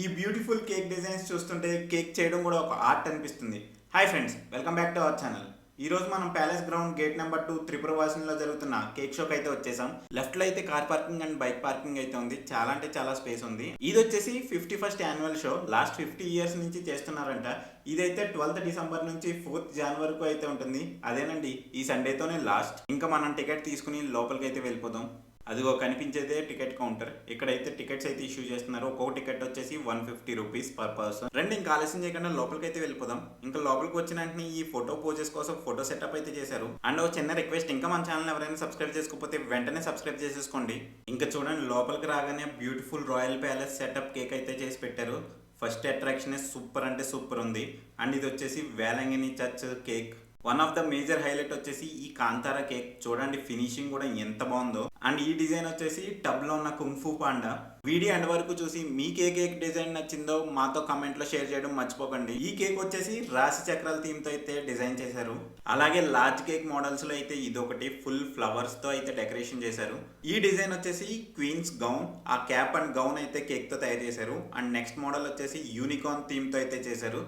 ఈ beautiful cake designs చూస్తుంటే cake చేయడం కూడా ఒక ఆర్ట్ అనిపిస్తుంది. Hi friends welcome back to our channel ఈ రోజు మనం palace ground gate number two Tripura వాసనలో జరుగుతున్న కేక్ షోకి అయితే వచ్చేసాం. లెఫ్ట్లో అయితే car parking and bike parking అయితే ఉంది. చాలా అంటే చాలా స్పేస్ ఉంది. ఇది వచ్చేసి fifty first annual show last fifty years నుంచి చేస్తున్నారంట. ఇదైతే ట్వెల్త్ డిసెంబర్ నుంచి ఫోర్త్ జాన్ వరకు అయితే ఉంటుంది. అదేనండి ఈ సండేతోనే లాస్ట్ ఇంకా మనం టికెట్ తీసుకుని లోపలికి అయితే వెళ్ళిపోదాం. అదిగో కనిపించేదే టికెట్ కౌంటర్. ఇక్కడైతే టికెట్స్ అయితే ఇష్యూ చేస్తున్నారు. ఒక్కొక్క టికెట్ వచ్చేసి one fifty rupees per person. రెండు ఇంకా ఆలస్యం చేయకుండా లోపలికి అయితే వెళ్ళిపోదాం. ఇంకా లోపలికి వచ్చిన వెంటనే ఈ ఫోటో పోజెస్ కోసం ఫోటో సెటప్ అయితే చేశారు. అండ్ ఒక చిన్న రిక్వెస్ట్ ఇంకా మన ఛానల్ ఎవరైనా సబ్స్క్రైబ్ చేసుకోకపోతే వెంటనే సబ్స్క్రైబ్ చేసేసుకోండి. ఇంకా చూడండి లోపలికి రాగానే beautiful royal palace setup cake అయితే చేసి పెట్టారు. ఫస్ట్ అట్రాక్షన్ సూపర్ అంటే సూపర్ ఉంది. అండ్ ఇది వచ్చేసి Velankanni church cake. One of the major highlight వచ్చేసి ఈ కాంతారా కేక్. చూడండి ఫినిషింగ్ కూడా ఎంత బాగుందో. అండ్ ఈ డిజైన్ వచ్చేసి టబ్లో ఉన్న కుంఫు పాండా. వీడియో ఎండ్ వరకు చూసి మీకు ఏ కేక్ డిజైన్ నచ్చిందో మాతో కమెంట్లో షేర్ చేయడం మర్చిపోకండి. ఈ కేక్ వచ్చేసి రాశి చక్రాల థీమ్తో అయితే డిజైన్ చేశారు. అలాగే లార్జ్ కేక్ మోడల్స్లో అయితే ఇదొకటి ఫుల్ ఫ్లవర్స్తో అయితే డెకరేషన్ చేశారు. ఈ డిజైన్ వచ్చేసి క్వీన్స్ గౌన్ ఆ క్యాప్ అండ్ గౌన్ అయితే కేక్తో తయారు చేశారు. అండ్ నెక్స్ట్ మోడల్ వచ్చేసి యూనికార్న్ థీమ్తో అయితే చేశారు.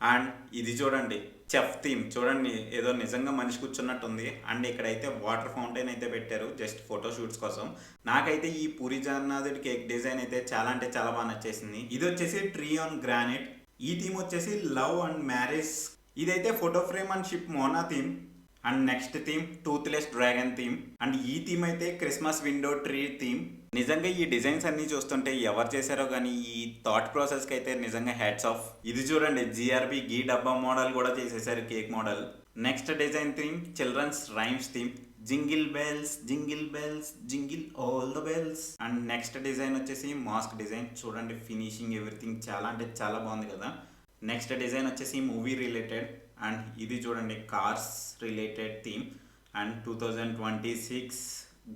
అండ్ ఇది చూడండి చెఫ్ థీమ్. చూడండి ఏదో నిజంగా మనిషి కూర్చున్నట్టుంది. అండ్ ఇక్కడైతే వాటర్ ఫౌంటైన్ అయితే పెట్టారు జస్ట్ ఫోటో షూట్స్ కోసం. నాకైతే ఈ పూరి జగన్నాథుడి కేక్ డిజైన్ అయితే చాలా అంటే చాలా బాగా నచ్చేసింది. ఇది వచ్చేసి ట్రీ ఆన్ గ్రానైట్. ఈ థీమ్ వచ్చేసి లవ్ అండ్ మ్యారేజ్. ఇదైతే photo frame and ship Moana theme. And next theme toothless dragon theme. And ఈ థీమ్ అయితే క్రిస్మస్ విండో ట్రీ థీమ్. నిజంగా ఈ డిజైన్స్ అన్ని చూస్తుంటే ఎవరు చేశారో కానీ ఈ థాట్ ప్రాసెస్కి అయితే నిజంగా హ్యాట్స్ ఆఫ్ ఇది చూడండి జిఆర్బి గీ డబ్బా మోడల్ కూడా చేసేసారు cake model. Next design theme children's rhymes theme jingle bells jingle bells jingle all the bells and next design వచ్చేసి మాస్క్ డిజైన్ చూడండి ఫినిషింగ్ ఎవ్రీథింగ్ చాలా అంటే చాలా బాగుంది కదా. నెక్స్ట్ డిజైన్ వచ్చేసి మూవీ రిలేటెడ్ అండ్ ఇది చూడండి cars related theme and two thousand twenty six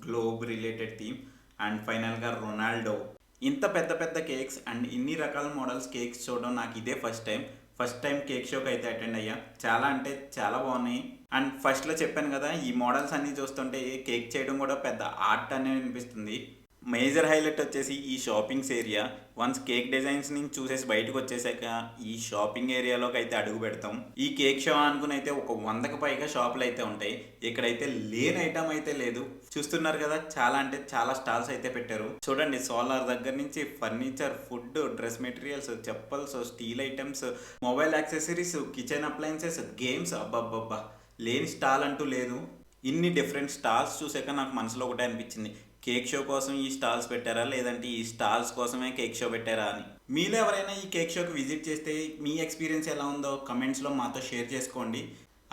globe related theme and ఫైనల్గా రొనాల్డో. ఇంత పెద్ద పెద్ద కేక్స్ అండ్ ఇన్ని రకాల మోడల్స్ కేక్స్ చూడడం నాకు ఇదే first time. First time cake షోకి అయితే అటెండ్ అయ్యా. చాలా అంటే చాలా బాగున్నాయి. అండ్ ఫస్ట్లో చెప్పాను కదా ఈ మోడల్స్ అన్నీ చూస్తుంటే కేక్ చేయడం కూడా పెద్ద ఆర్ట్ అనే అనిపిస్తుంది. మేజర్ హైలైట్ వచ్చేసి ఈ shoppings area. Once cake designs నుంచి చూసేసి బయటకు వచ్చేసాక ఈ షాపింగ్ ఏరియాలోకి అయితే అడుగు పెడతాం. ఈ కేక్ షో అనుకుని అయితే ఒక వందకు పైగా షాపులు అయితే ఉంటాయి. ఇక్కడైతే లేని ఐటమ్ అయితే లేదు. చూస్తున్నారు కదా చాలా అంటే చాలా స్టాల్స్ అయితే పెట్టారు. చూడండి సోలార్ దగ్గర నుంచి furniture food dress materials chappals steel items mobile accessories kitchen appliances games అబ్బబ్బబ్బా! లేని స్టాల్ అంటూ లేదు. ఇన్ని డిఫరెంట్ స్టాల్స్ చూసాక నాకు మనసులో ఒకటే అనిపించింది. కేక్ షో కోసం ఈ స్టాల్స్ పెట్టారా? లేదంటే ఈ స్టాల్స్ కోసమే కేక్ షో పెట్టారా అని. మీలో ఎవరైనా ఈ కేక్ షోకి విజిట్ చేస్తే మీ ఎక్స్పీరియన్స్ ఎలా ఉందో కమెంట్స్లో మాతో షేర్ చేసుకోండి.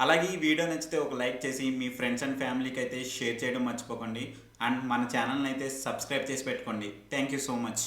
అలాగే ఈ వీడియో నచ్చితే ఒక లైక్ చేసి మీ ఫ్రెండ్స్ అండ్ ఫ్యామిలీకి అయితే షేర్ చేయడం మర్చిపోకండి. అండ్ మన ఛానల్ని అయితే సబ్స్క్రైబ్ చేసి పెట్టుకోండి. Thank you so much.